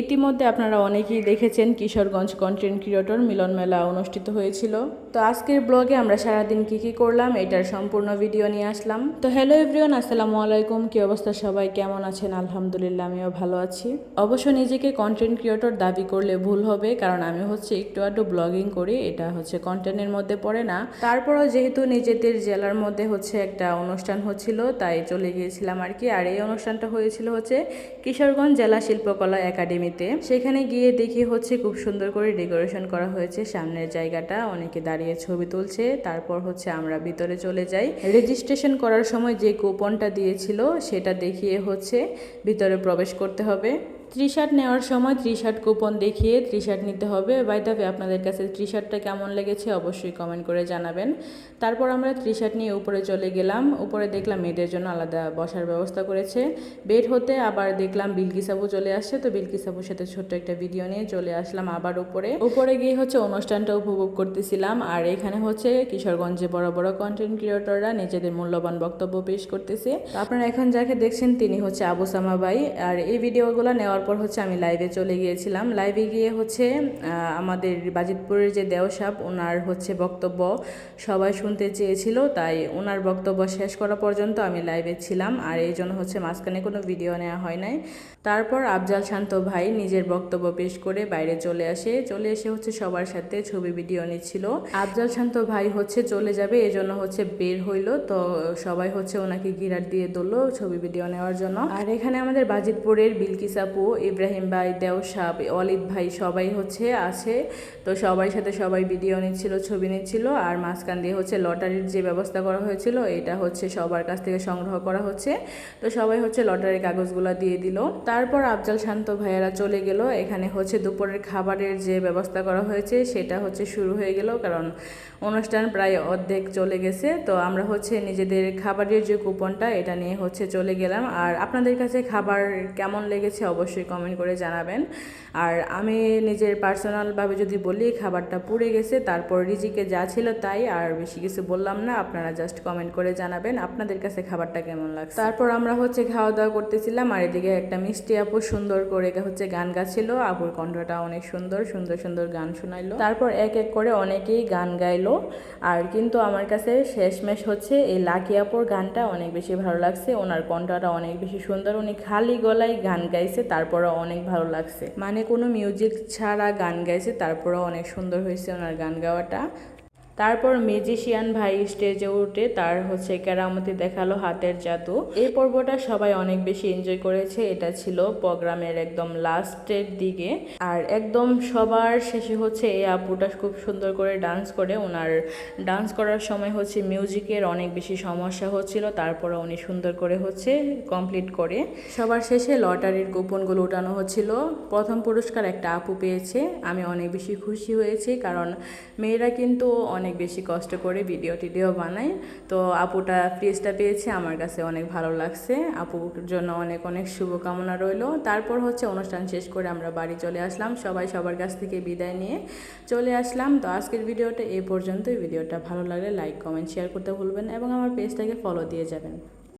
ইতিমধ্যে আপনারা অনেকেই দেখেছেন কিশোরগঞ্জ কন্টেন্ট ক্রিয়েটর মিলন মেলা অনুষ্ঠিত হয়েছিল। তো আজকের ব্লগে আমরা সারাদিন কি কি করলাম, এটার সম্পূর্ণ ভিডিও নিয়ে আসলাম। তো হ্যালো এভরিওয়ান আসসালামু আলাইকুম। কি অবস্থা সবাই? কেমন আছেন? আলহামদুলিল্লাহ, আমিও ভালো আছি। অবশ্য নিজেকে কন্টেন্ট ক্রিয়েটর দাবি করলে ভুল হবে, কারণ আমি হচ্ছে একটু আধটু ব্লগিং করি, এটা হচ্ছে কন্টেন্টের মধ্যে পড়ে না। তারপরও যেহেতু নিজেদের জেলার মধ্যে হচ্ছে একটা অনুষ্ঠান হচ্ছিল, তাই চলে গিয়েছিলাম আর কি। আর এই অনুষ্ঠানটা হয়েছিল হচ্ছে কিশোরগঞ্জ জেলা শিল্পকলা একাডেমিতে সেখানে গিয়ে দেখি হচ্ছে খুব সুন্দর করে ডেকোরেশন করা হয়েছে। সামনের জায়গাটা অনেকে দাঁড়িয়ে ছবি তুলছে। তারপর হচ্ছে আমরা ভিতরে চলে যাই। রেজিস্ট্রেশন করার সময় যে কুপনটা দিয়েছিল, সেটা দেখিয়ে হচ্ছে ভিতরে প্রবেশ করতে হবে। ত্রি শার্ট নেওয়ার সময় ত্রি শার্ট কুপন দেখিয়ে ত্রি শার্ট নিতে হবে। বাই দাবে আপনাদের কাছে ত্রি শার্টটা কেমন লেগেছে অবশ্যই কমেন্ট করে জানাবেন। তারপর আমরা ত্রি শার্ট নিয়ে উপরে চলে গেলাম। উপরে দেখলাম মেয়েদের জন্য আলাদা বসার ব্যবস্থা করেছে। বেড হতে আবার দেখলাম বিলকিসাবু চলে আসছে। তো বিলকিসাবুর সাথে ছোট্ট একটা ভিডিও নিয়ে চলে আসলাম আবার উপরে। উপরে গিয়ে হচ্ছে অনুষ্ঠানটা উপভোগ করতেছিলাম। আর এখানে হচ্ছে কিশোরগঞ্জে বড় বড় কন্টেন্ট ক্রিয়েটররা নিজেদের মূল্যবান বক্তব্য পেশ করতেছে। আপনারা এখন যাকে দেখছেন, তিনি হচ্ছে আবু সামা ভাই আর এই ভিডিওগুলো নেওয়ার পর হচ্ছে আমি লাইভে চলে গিয়েছিলাম। লাইভে গিয়ে হচ্ছে আমাদের বাজিতপুরের যে দেও সাহেব ওনার হচ্ছে বক্তব্য সবাই শুনতে চেয়েছিল, তাই ওনার বক্তব্য শেষ করা পর্যন্ত আমি লাইভে ছিলাম। আর এই জন্য হচ্ছে মাঝখানে কোনো ভিডিও নেওয়া হয় নাই। তারপর আফজাল শান্ত ভাই নিজের বক্তব্য পেশ করে বাইরে চলে আসে। চলে এসে হচ্ছে সবার সাথে ছবি ভিডিও নিচ্ছিল। আফজাল শান্ত ভাই হচ্ছে চলে যাবে, এই জন্য হচ্ছে বের হইল। তো সবাই হচ্ছে ওনাকে গিরার দিয়ে দোলো ছবি ভিডিও নেওয়ার জন্য। আর এখানে আমাদের বাজিতপুরের বিলকিস ইব্রাহিম ভাই দেও সাপ অলিদ ভাই সবাই হচ্ছে আছে। তো সবাই সাথে সবাই ভিডিও নিচ্ছিল, ছবি নিচ্ছিল আর মাঝখান দিয়ে হচ্ছে লটারির যে ব্যবস্থা করা হয়েছিল, এটা হচ্ছে সবার কাছ থেকে সংগ্রহ করা হচ্ছে। তো সবাই হচ্ছে লটারির কাগজগুলো দিয়ে দিল। তারপর আফজাল শান্ত ভাইয়েরা চলে গেল। এখানে হচ্ছে দুপুরের খাবারের যে ব্যবস্থা করা হয়েছে, সেটা হচ্ছে শুরু হয়ে গেল কারণ অনুষ্ঠান প্রায় অর্ধেক চলে গেছে। তো আমরা হচ্ছে নিজেদের খাবারের যে কুপনটা, এটা নিয়ে হচ্ছে চলে গেলাম। আর আপনাদের কাছে খাবার কেমন লেগেছে অবশ্যই কমেন্ট করে জানাবেন। আর আমি নিজের পার্সোনালভাবে যদি বলি, খাবারটা পুড়ে গেছে, তারপর রিজিকে যা ছিল তাই, আর বেশি কিছু বললাম না, আপনারা জাস্ট কমেন্ট করে জানাবেন আপনাদের কাছে খাবারটা কেমন লাগছে। তারপর আমরা হচ্ছে খাওয়া দাওয়া করতেছিলাম, আর এদিকে একটা মিষ্টি আপু সুন্দর করে হচ্ছে গান গাছিল আপুর কণ্ঠটা অনেক সুন্দর সুন্দর সুন্দর গান শোনাইলো। তারপর এক এক করে অনেকেই গান গাইলো। আর কিন্তু আমার কাছে শেষমেশ হচ্ছে এই লাকি আপুর গানটা অনেক বেশি ভালো লাগছে, ওনার কণ্ঠটা অনেক বেশি সুন্দর। উনি খালি গলায় গান গাইছে তারপরে অনেক ভালো লাগছে। মানে কোনো মিউজিক ছাড়া গান গাইছে তারপরে অনেক সুন্দর হয়েছে ওনার গান গাওয়াটা। তারপর মেজিশিয়ান ভাই স্টেজে উঠে তার হচ্ছে কেরামতি দেখাল হাতের জাদু। এই পর্বটা সবাই অনেক বেশি এনজয় করেছে, এটা ছিল প্রোগ্রামের একদম লাস্টের দিকে। আর একদম সবার শেষে হচ্ছে এই আপুটা খুব সুন্দর করে ডান্স করে। ওনার ডান্স করার সময় হচ্ছে মিউজিকের অনেক বেশি সমস্যা হচ্ছিল তারপরে উনি সুন্দর করে হচ্ছে কমপ্লিট করে। সবার শেষে লটারির কুপনগুলো উঠানো হচ্ছিল। প্রথম পুরস্কার একটা আপু পেয়েছে, আমি অনেক বেশি খুশি হয়েছি, কারণ মেয়েরা কিন্তু অনেক বেশি কষ্ট করে ভিডিও টিডিও বানাই। তো আপুটা প্রিজটা পেয়েছে, আমার কাছে অনেক ভালো লাগছে। আপুর জন্য অনেক অনেক শুভকামনা রইল। তারপর হচ্ছে অনুষ্ঠান শেষ করে আমরা বাড়ি চলে আসলাম। সবাই সবার কাছ থেকে বিদায় নিয়ে চলে আসলাম। তো আজকের ভিডিওটা এ পর্যন্তই। ভিডিওটা ভালো লাগলে লাইক কমেন্ট শেয়ার করতে ভুলবেন এবং আমার পেজটাকে ফলো দিয়ে যাবেন।